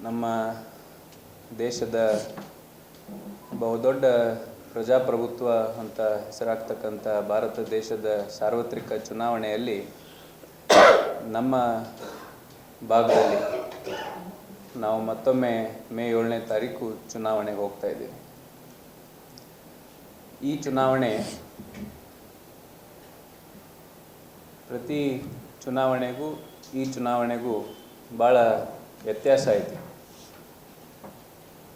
ನಮ್ಮ ದೇಶದ ಬಹುದೊಡ್ಡ ಪ್ರಜಾಪ್ರಭುತ್ವ ಅಂತ ಹೆಸರಾಗ್ತಕ್ಕಂಥ ಭಾರತ ದೇಶದ ಸಾರ್ವತ್ರಿಕ ಚುನಾವಣೆಯಲ್ಲಿ ನಮ್ಮ ಭಾಗದಲ್ಲಿ ನಾವು ಮತ್ತೊಮ್ಮೆ ಮೇ ಏಳನೇ ತಾರೀಕು ಚುನಾವಣೆಗೆ ಹೋಗ್ತಾ ಇದ್ದೀವಿ. ಈ ಚುನಾವಣೆ ಪ್ರತಿ ಚುನಾವಣೆಗೂ ಈ ಚುನಾವಣೆಗೂ ಭಾಳ ವ್ಯತ್ಯಾಸ ಐತಿ.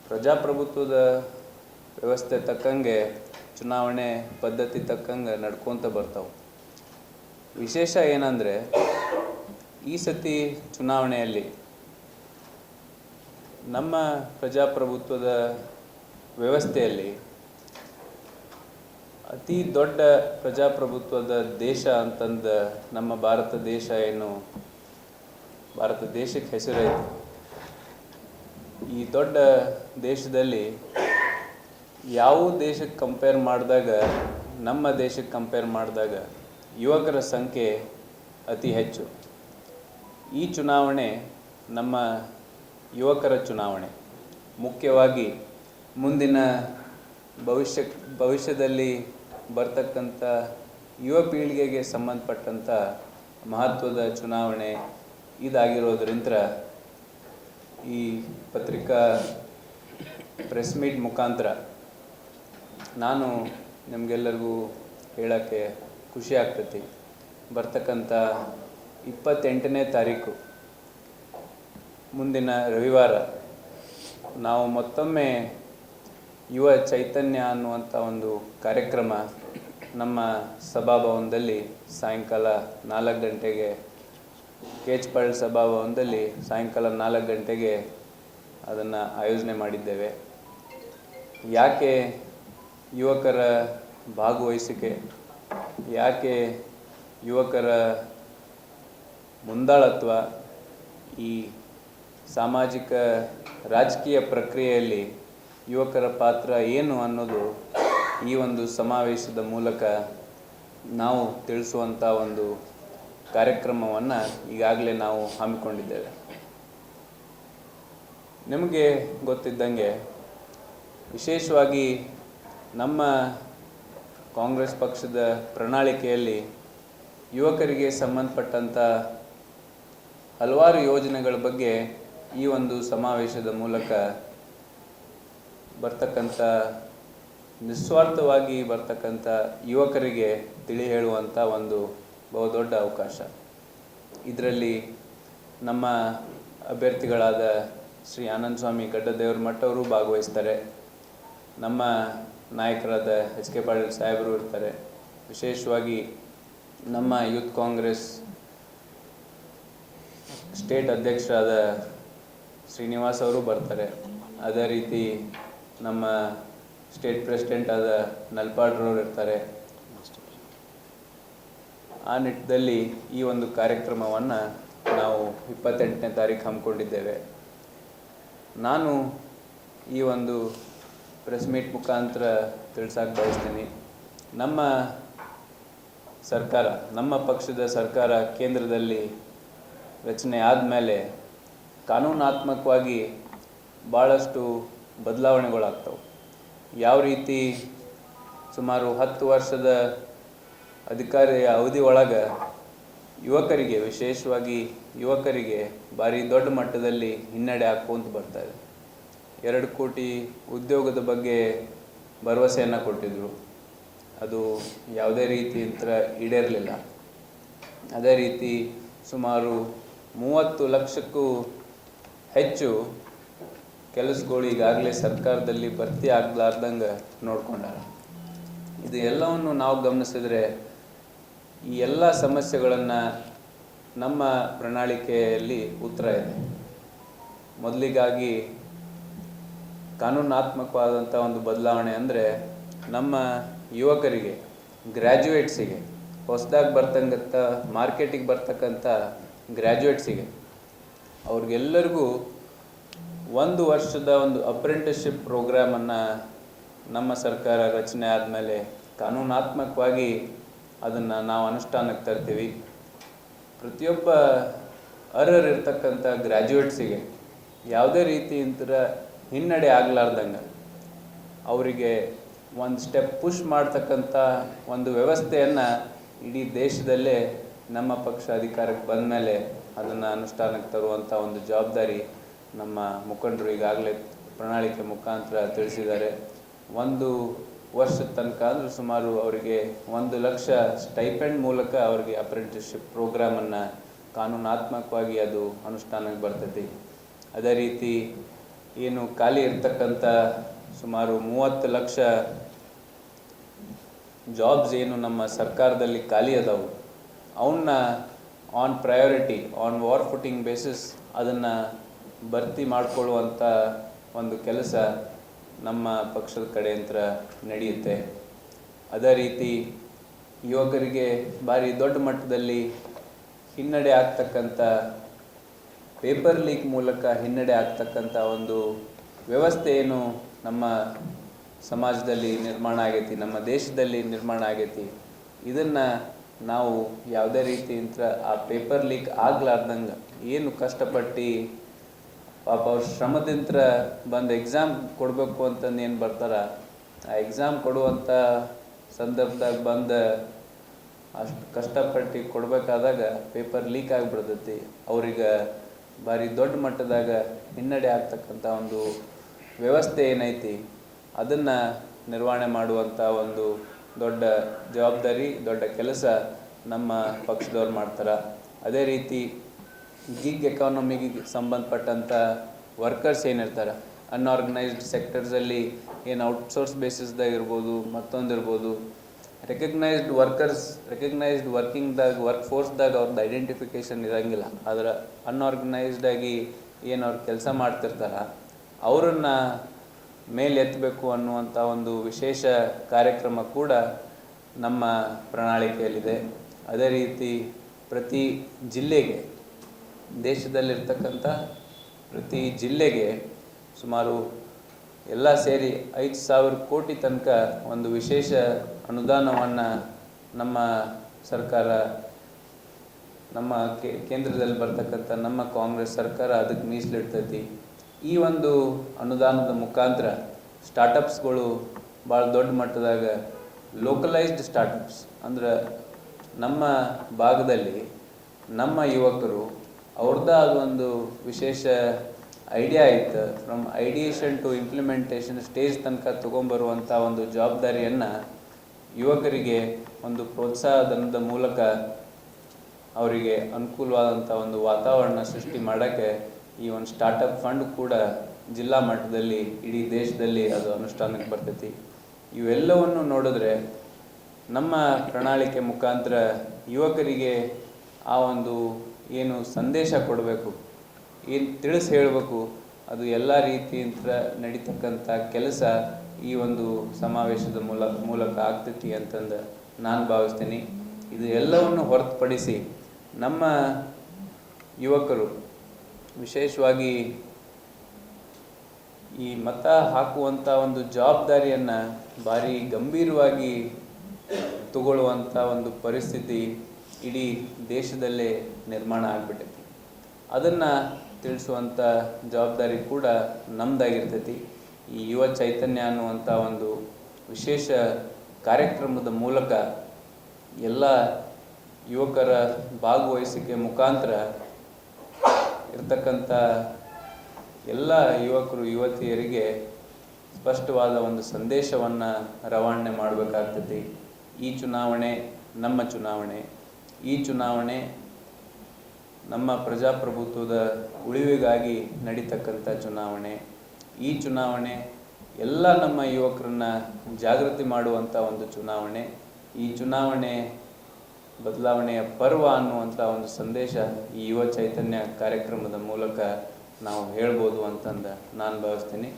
ಪ್ರಜಾಪ್ರಭುತ್ವದ ವ್ಯವಸ್ಥೆ ತಕ್ಕಂಗೆ ಚುನಾವಣೆ ಪದ್ಧತಿ ತಕ್ಕಂಗೆ ನಡ್ಕೊತ ಬರ್ತಾವೆ. ವಿಶೇಷ ಏನಂದರೆ, ಈ ಸತಿ ಚುನಾವಣೆಯಲ್ಲಿ ನಮ್ಮ ಪ್ರಜಾಪ್ರಭುತ್ವದ ವ್ಯವಸ್ಥೆಯಲ್ಲಿ ಅತಿ ದೊಡ್ಡ ಪ್ರಜಾಪ್ರಭುತ್ವದ ದೇಶ ಅಂತಂದ ನಮ್ಮ ಭಾರತ ದೇಶ ಏನು ಭಾರತ ದೇಶಕ್ಕೆ ಹೆಸರಾಯಿತು ಈ ದೊಡ್ಡ ದೇಶದಲ್ಲಿ ಯಾವ ದೇಶಕ್ಕೆ ಕಂಪೇರ್ ಮಾಡಿದಾಗ, ನಮ್ಮ ದೇಶಕ್ಕೆ ಕಂಪೇರ್ ಮಾಡಿದಾಗ ಯುವಕರ ಸಂಖ್ಯೆ ಅತಿ ಹೆಚ್ಚು. ಈ ಚುನಾವಣೆ ನಮ್ಮ ಯುವಕರ ಚುನಾವಣೆ. ಮುಖ್ಯವಾಗಿ ಮುಂದಿನ ಭವಿಷ್ಯ, ಭವಿಷ್ಯದಲ್ಲಿ ಬರ್ತಕ್ಕಂಥ ಯುವ ಪೀಳಿಗೆಗೆ ಸಂಬಂಧಪಟ್ಟಂಥ ಮಹತ್ವದ ಚುನಾವಣೆ ಇದಾಗಿರೋದ್ರಿಂದ ಈ ಪತ್ರಿಕಾ ಪ್ರೆಸ್ ಮೀಟ್ ಮುಖಾಂತರ ನಾನು ನಿಮಗೆಲ್ಲರಿಗೂ ಹೇಳೋಕ್ಕೆ ಖುಷಿ ಆಗ್ತೈತಿ. ಬರ್ತಕ್ಕಂಥ ಇಪ್ಪತ್ತೆಂಟನೇ ತಾರೀಕು, ಮುಂದಿನ ರವಿವಾರ. ನಾವು ಮತ್ತೊಮ್ಮೆ ಯುವ ಚೈತನ್ಯ ಅನ್ನುವಂಥ ಒಂದು ಕಾರ್ಯಕ್ರಮ ನಮ್ಮ ಸಭಾಭವನದಲ್ಲಿ ಸಾಯಂಕಾಲ ನಾಲ್ಕು ಗಂಟೆಗೆ ಕೇಚ್ಪಳ್ಳ ಸಭಾಭವನದಲ್ಲಿ ಸಾಯಂಕಾಲ ನಾಲ್ಕು ಗಂಟೆಗೆ ಅದನ್ನು ಆಯೋಜನೆ ಮಾಡಿದ್ದೇವೆ. ಯಾಕೆ ಯುವಕರ ಭಾಗವಹಿಸಿಕೆ, ಯಾಕೆ ಯುವಕರ ಮುಂದಾಳತ್ವ ಈ ಸಾಮಾಜಿಕ ರಾಜಕೀಯ ಪ್ರಕ್ರಿಯೆಯಲ್ಲಿ ಯುವಕರ ಪಾತ್ರ ಏನು ಅನ್ನೋದು ಈ ಒಂದು ಸಮಾವೇಶದ ಮೂಲಕ ನಾವು ತಿಳಿಸುವಂಥ ಒಂದು ಕಾರ್ಯಕ್ರಮವನ್ನು ಈಗಾಗಲೇ ನಾವು ಹಮ್ಮಿಕೊಂಡಿದ್ದೇವೆ. ನಿಮಗೆ ಗೊತ್ತಿದ್ದಂಗೆ ವಿಶೇಷವಾಗಿ ನಮ್ಮ ಕಾಂಗ್ರೆಸ್ ಪಕ್ಷದ ಪ್ರಣಾಳಿಕೆಯಲ್ಲಿ ಯುವಕರಿಗೆ ಸಂಬಂಧಪಟ್ಟಂಥ ಹಲವಾರು ಯೋಜನೆಗಳ ಬಗ್ಗೆ ಈ ಒಂದು ಸಮಾವೇಶದ ಮೂಲಕ ಬರ್ತಕ್ಕಂಥ ನಿಸ್ವಾರ್ಥವಾಗಿ ಬರ್ತಕ್ಕಂಥ ಯುವಕರಿಗೆ ತಿಳಿ ಹೇಳುವಂಥ ಒಂದು ಬಹುದೊಡ್ಡ ಅವಕಾಶ. ಇದರಲ್ಲಿ ನಮ್ಮ ಅಭ್ಯರ್ಥಿಗಳಾದ ಶ್ರೀ ಆನಂದ ಸ್ವಾಮಿ ಗಡ್ಡದೇವ್ರ ಮಠ ಅವರು ಭಾಗವಹಿಸ್ತಾರೆ. ನಮ್ಮ ನಾಯಕರಾದ ಎಚ್ ಕೆ ಪಾಟೀಲ್ ಸಾಹೇಬರು ಇರ್ತಾರೆ. ವಿಶೇಷವಾಗಿ ನಮ್ಮ ಯೂತ್ ಕಾಂಗ್ರೆಸ್ ಸ್ಟೇಟ್ ಅಧ್ಯಕ್ಷರಾದ ಶ್ರೀನಿವಾಸ್ ಅವರು ಬರ್ತಾರೆ. ಅದೇ ರೀತಿ ನಮ್ಮ ಸ್ಟೇಟ್ ಪ್ರೆಸಿಡೆಂಟ್ ಆದ ನಲ್ಪಾಡ್ರವ್ರು ಇರ್ತಾರೆ. ಆ ನಿಟ್ಟಿನಲ್ಲಿ ಈ ಒಂದು ಕಾರ್ಯಕ್ರಮವನ್ನು ನಾವು ಇಪ್ಪತ್ತೆಂಟನೇ ತಾರೀಕು ಹಮ್ಮಿಕೊಂಡಿದ್ದೇವೆ. ನಾನು ಈ ಒಂದು ಪ್ರೆಸ್ ಮೀಟ್ ಮುಖಾಂತರ ತಿಳಿಸಕ್ಕೆ ಬಯಸ್ತೀನಿ. ನಮ್ಮ ಸರ್ಕಾರ, ನಮ್ಮ ಪಕ್ಷದ ಸರ್ಕಾರ ಕೇಂದ್ರದಲ್ಲಿ ರಚನೆ ಆದಮೇಲೆ ಕಾನೂನಾತ್ಮಕವಾಗಿ ಭಾಳಷ್ಟು ಬದಲಾವಣೆಗಳಾಗ್ತವೆ. ಯಾವ ರೀತಿ ಸುಮಾರು ಹತ್ತು ವರ್ಷದ ಅಧಿಕಾರಿಯ ಅವಧಿ ಒಳಗೆ ಯುವಕರಿಗೆ, ವಿಶೇಷವಾಗಿ ಯುವಕರಿಗೆ ಭಾರಿ ದೊಡ್ಡ ಮಟ್ಟದಲ್ಲಿ ಹಿನ್ನಡೆ ಹಾಕ್ಕೊಂತ ಬರ್ತಾ ಇದೆ. ಎರಡು ಕೋಟಿ ಉದ್ಯೋಗದ ಬಗ್ಗೆ ಭರವಸೆಯನ್ನು ಕೊಟ್ಟಿದ್ದರು ಅದು ಯಾವುದೇ ರೀತಿ ಇಂತರ ಈಡೇರಲಿಲ್ಲ. ಅದೇ ರೀತಿ ಸುಮಾರು ಮೂವತ್ತು ಲಕ್ಷಕ್ಕೂ ಹೆಚ್ಚು ಕೆಲಸಗಳು ಈಗಾಗಲೇ ಸರ್ಕಾರದಲ್ಲಿ ಭರ್ತಿ ಆಗಲಾರ್ದಂಗೆ ನೋಡ್ಕೊಂಡಾರ. ಇದು ಎಲ್ಲವನ್ನು ನಾವು ಗಮನಿಸಿದ್ರೆ ಈ ಎಲ್ಲ ಸಮಸ್ಯೆಗಳನ್ನು ನಮ್ಮ ಪ್ರಣಾಳಿಕೆಯಲ್ಲಿ ಉತ್ತರ ಇದೆ. ಮೊದಲಿಗಾಗಿ ಕಾನೂನಾತ್ಮಕವಾದಂಥ ಒಂದು ಬದಲಾವಣೆ ಅಂದರೆ ನಮ್ಮ ಯುವಕರಿಗೆ, ಗ್ರ್ಯಾಜುಯೇಟ್ಸಿಗೆ, ಹೊಸದಾಗಿ ಬರ್ತಕ್ಕಂಥ ಮಾರ್ಕೆಟಿಗೆ ಬರ್ತಕ್ಕಂಥ ಗ್ರ್ಯಾಜುಯೇಟ್ಸಿಗೆ, ಅವ್ರಿಗೆಲ್ಲರಿಗೂ ಒಂದು ವರ್ಷದ ಒಂದು ಅಪ್ರೆಂಟಿಸ್ಶಿಪ್ ಪ್ರೋಗ್ರಾಮನ್ನು ನಮ್ಮ ಸರ್ಕಾರ ರಚನೆ ಆದಮೇಲೆ ಕಾನೂನಾತ್ಮಕವಾಗಿ ಅದನ್ನು ನಾವು ಅನುಷ್ಠಾನಕ್ಕೆ ತರ್ತೀವಿ. ಪ್ರತಿಯೊಬ್ಬ ಅರ್ಹರಿರ್ತಕ್ಕಂಥ ಗ್ರ್ಯಾಜುಯೇಟ್ಸಿಗೆ ಯಾವುದೇ ರೀತಿ ಇಂಥರ ಹಿನ್ನಡೆ ಆಗಲಾರ್ದಂಗೆ ಅವರಿಗೆ ಒಂದು ಸ್ಟೆಪ್ ಪುಷ್ ಮಾಡ್ತಕ್ಕಂಥ ಒಂದು ವ್ಯವಸ್ಥೆಯನ್ನು ಇಡೀ ದೇಶದಲ್ಲೇ ನಮ್ಮ ಪಕ್ಷ ಅಧಿಕಾರಕ್ಕೆ ಬಂದ ಮೇಲೆ ಅದನ್ನು ಅನುಷ್ಠಾನಕ್ಕೆ ತರುವಂಥ ಒಂದು ಜವಾಬ್ದಾರಿ ನಮ್ಮ ಮುಖಂಡರು ಈಗಾಗಲೇ ಪ್ರಣಾಳಿಕೆ ಮುಖಾಂತರ ತಿಳಿಸಿದ್ದಾರೆ. ಒಂದು ವರ್ಷದ ತನಕ ಅಂದ್ರೆ ಸುಮಾರು ಅವರಿಗೆ ಒಂದು ಲಕ್ಷ ಸ್ಟೈಪೆಂಡ್ ಮೂಲಕ ಅವರಿಗೆ ಅಪ್ರೆಂಟಿಸ್ಶಿಪ್ ಪ್ರೋಗ್ರಾಮನ್ನು ಕಾನೂನಾತ್ಮಕವಾಗಿ ಅದು ಅನುಷ್ಠಾನಕ್ಕೆ ಬರ್ತೈತಿ. ಅದೇ ರೀತಿ ಏನು ಖಾಲಿ ಇರ್ತಕ್ಕಂಥ ಸುಮಾರು ಮೂವತ್ತು ಲಕ್ಷ ಜಾಬ್ಸ್ ಏನು ನಮ್ಮ ಸರ್ಕಾರದಲ್ಲಿ ಖಾಲಿ ಅದಾವು. ಅವನ್ನ on priority on war footing basis ಅದನ್ನು ಭರ್ತಿ ಮಾಡಿಕೊಳ್ಳುವಂಥ ಒಂದು ಕೆಲಸ ನಮ್ಮ ಪಕ್ಷದ ಕಡೆಯಂತ್ರ ನಡೆಯುತ್ತೆ. ಅದೇ ರೀತಿ ಯುವಕರಿಗೆ ಭಾರಿ ದೊಡ್ಡ ಮಟ್ಟದಲ್ಲಿ ಹಿನ್ನಡೆ ಆಗ್ತಕ್ಕಂಥ ಪೇಪರ್ ಲೀಕ್ ಮೂಲಕ ಹಿನ್ನಡೆ ಆಗ್ತಕ್ಕಂಥ ಒಂದು ವ್ಯವಸ್ಥೆ ಏನು ನಮ್ಮ ಸಮಾಜದಲ್ಲಿ ನಿರ್ಮಾಣ ಆಗೈತಿ, ನಮ್ಮ ದೇಶದಲ್ಲಿ ನಿರ್ಮಾಣ ಆಗೈತಿ. ಇದನ್ನು ನಾವು ಯಾವುದೇ ರೀತಿಯಿಂದ ಆ ಪೇಪರ್ ಲೀಕ್ ಆಗ್ಲಾರ್ದಂಗೆ ಏನು ಕಷ್ಟಪಟ್ಟು ಪಾಪ ಅವ್ರ ಶ್ರಮದಿಂದ ಬಂದು ಎಕ್ಸಾಮ್ ಕೊಡಬೇಕು ಅಂತಂದು ಏನು ಬರ್ತಾರ, ಆ ಎಕ್ಸಾಮ್ ಕೊಡುವಂಥ ಸಂದರ್ಭದಾಗ ಬಂದು ಅಷ್ಟು ಕಷ್ಟಪಟ್ಟು ಕೊಡಬೇಕಾದಾಗ ಪೇಪರ್ ಲೀಕ್ ಆಗಿಬಿಡ್ತೈತಿ. ಅವ್ರಿಗೆ ಭಾರಿ ದೊಡ್ಡ ಮಟ್ಟದಾಗ ಹಿನ್ನಡೆ ಆಗ್ತಕ್ಕಂಥ ಒಂದು ವ್ಯವಸ್ಥೆ ಏನೈತಿ, ಅದನ್ನು ನಿರ್ವಹಣೆ ಮಾಡುವಂಥ ಒಂದು ದೊಡ್ಡ ಜವಾಬ್ದಾರಿ, ದೊಡ್ಡ ಕೆಲಸ ನಮ್ಮ ಪಕ್ಷದವ್ರು ಮಾಡ್ತಾರೆ. ಅದೇ ರೀತಿ ಗಿಗ್ ಎಕಾನಮಿಗೆ ಸಂಬಂಧಪಟ್ಟಂಥ ವರ್ಕರ್ಸ್ ಏನಿರ್ತಾರೆ ಅನ್ಆರ್ಗನೈಸ್ಡ್ ಸೆಕ್ಟರ್ಸಲ್ಲಿ ಏನು ಔಟ್ಸೋರ್ಸ್ ಬೇಸಿಸ್ದಾಗ ಇರ್ಬೋದು, ಮತ್ತೊಂದು ಇರ್ಬೋದು. ರೆಕಗ್ನೈಸ್ಡ್ ವರ್ಕರ್ಸ್ ರೆಕಗ್ನೈಸ್ಡ್ ವರ್ಕಿಂಗ್ದಾಗ ವರ್ಕ್ ಫೋರ್ಸ್ದಾಗ ಅವ್ರದ್ದು ಐಡೆಂಟಿಫಿಕೇಷನ್ ಇರಂಗಿಲ್ಲ. ಆದ್ರೆ ಅನ್ಆರ್ಗನೈಸ್ಡಾಗಿ ಏನು ಅವ್ರು ಕೆಲಸ ಮಾಡ್ತಿರ್ತಾರೆ, ಅವರನ್ನು ಮೇಲೆ ಎತ್ತಬೇಕು ಅನ್ನುವಂಥ ಒಂದು ವಿಶೇಷ ಕಾರ್ಯಕ್ರಮ ಕೂಡ ನಮ್ಮ ಪ್ರಣಾಳಿಕೆಯಲ್ಲಿದೆ. ಅದೇ ರೀತಿ ಪ್ರತಿ ಜಿಲ್ಲೆಗೆ ದೇಶದಲ್ಲಿರ್ತಕ್ಕಂಥ ಪ್ರತಿ ಜಿಲ್ಲೆಗೆ ಸುಮಾರು ಎಲ್ಲ ಸೇರಿ ಐದು ಸಾವಿರ ಕೋಟಿ ತನಕ ಒಂದು ವಿಶೇಷ ಅನುದಾನವನ್ನು ನಮ್ಮ ಸರ್ಕಾರ, ನಮ್ಮ ಕೇಂದ್ರದಲ್ಲಿ ಬರ್ತಕ್ಕಂಥ ನಮ್ಮ ಕಾಂಗ್ರೆಸ್ ಸರ್ಕಾರ ಅದಕ್ಕೆ ಮೀಸಲಿಡ್ತೈತಿ. ಈ ಒಂದು ಅನುದಾನದ ಮುಖಾಂತರ ಸ್ಟಾರ್ಟಪ್ಸ್ಗಳು ಭಾಳ ದೊಡ್ಡ ಮಟ್ಟದಾಗ ಲೋಕಲೈಸ್ಡ್ ಸ್ಟಾರ್ಟಪ್ಸ್ ಅಂದ್ರೆ ನಮ್ಮ ಭಾಗದಲ್ಲಿ ನಮ್ಮ ಯುವಕರು ಅವ್ರದ್ದೇ ಒಂದು ವಿಶೇಷ ಐಡಿಯಾ ಇತ್ತು. From ideation to implementation stage ತನಕ ತೊಗೊಂಬರುವಂಥ ಒಂದು ಜವಾಬ್ದಾರಿಯನ್ನು ಯುವಕರಿಗೆ ಒಂದು ಪ್ರೋತ್ಸಾಹಧನದ ಮೂಲಕ ಅವರಿಗೆ ಅನುಕೂಲವಾದಂಥ ಒಂದು ವಾತಾವರಣ ಸೃಷ್ಟಿ ಮಾಡೋಕ್ಕೆ ಈ ಒಂದು ಸ್ಟಾರ್ಟಪ್ ಫಂಡ್ ಕೂಡ ಜಿಲ್ಲಾ ಮಟ್ಟದಲ್ಲಿ ಇಡೀ ದೇಶದಲ್ಲಿ ಅದು ಅನುಷ್ಠಾನಕ್ಕೆ ಬರ್ತೈತಿ. ಇವೆಲ್ಲವನ್ನು ನೋಡಿದ್ರೆ ನಮ್ಮ ಪ್ರಣಾಳಿಕೆ ಮುಖಾಂತರ ಯುವಕರಿಗೆ ಆ ಒಂದು ಏನು ಸಂದೇಶ ಕೊಡಬೇಕು? ಏನು ತಿಳಿಸಿ ಹೇಳಬೇಕು? ಅದು ಎಲ್ಲ ರೀತಿಯಿಂದ ನಡೀತಕ್ಕಂಥ ಕೆಲಸ ಈ ಒಂದು ಸಮಾವೇಶದ ಮೂಲ, ಮೂಲಕ ಆಗ್ತೈತಿ ಅಂತಂದು ನಾನು ಭಾವಿಸ್ತೀನಿ. ಇದು ಎಲ್ಲವನ್ನು ಹೊರತುಪಡಿಸಿ ನಮ್ಮ ಯುವಕರು ವಿಶೇಷವಾಗಿ ಈ ಮತ ಹಾಕುವಂಥ ಒಂದು ಜವಾಬ್ದಾರಿಯನ್ನು ಭಾರಿ ಗಂಭೀರವಾಗಿ ತಗೊಳ್ಳುವಂಥ ಒಂದು ಪರಿಸ್ಥಿತಿ ಇಡೀ ದೇಶದಲ್ಲೇ ನಿರ್ಮಾಣ ಆಗ್ಬಿಟ್ಟೈತಿ. ಅದನ್ನು ತಿಳಿಸುವಂಥ ಜವಾಬ್ದಾರಿ ಕೂಡ ನಮ್ಮದಾಗಿರ್ತೈತಿ ಈ ಯುವ ಚೈತನ್ಯ ಅನ್ನುವಂಥ ಒಂದು ವಿಶೇಷ ಕಾರ್ಯಕ್ರಮದ ಮೂಲಕ ಎಲ್ಲ ಯುವಕರ ಭಾಗವಹಿಸಿಕೆ ಮುಖಾಂತರ ಇರ್ತಕ್ಕಂಥ ಎಲ್ಲ ಯುವಕರು, ಯುವತಿಯರಿಗೆ ಸ್ಪಷ್ಟವಾದ ಒಂದು ಸಂದೇಶವನ್ನು ರವಾನೆ ಮಾಡಬೇಕಾಗ್ತದೆ ಈ ಚುನಾವಣೆ ನಮ್ಮ ಚುನಾವಣೆ. ಈ ಚುನಾವಣೆ ನಮ್ಮ ಪ್ರಜಾಪ್ರಭುತ್ವದ ಉಳಿವಿಗಾಗಿ ನಡೀತಕ್ಕಂಥ ಚುನಾವಣೆ. ಈ ಚುನಾವಣೆ ಎಲ್ಲ ನಮ್ಮ ಯುವಕರನ್ನ ಜಾಗೃತಿ ಮಾಡುವಂಥ ಒಂದು ಚುನಾವಣೆ. ಈ ಚುನಾವಣೆ ಬದಲಾವಣೆಯ ಪರ್ವ ಅನ್ನುವಂಥ ಒಂದು ಸಂದೇಶ ಈ ಯುವ ಚೈತನ್ಯ ಕಾರ್ಯಕ್ರಮದ ಮೂಲಕ ನಾವು ಹೇಳ್ಬೋದು ಅಂತಂದು ನಾನು ಭಾವಿಸ್ತೀನಿ.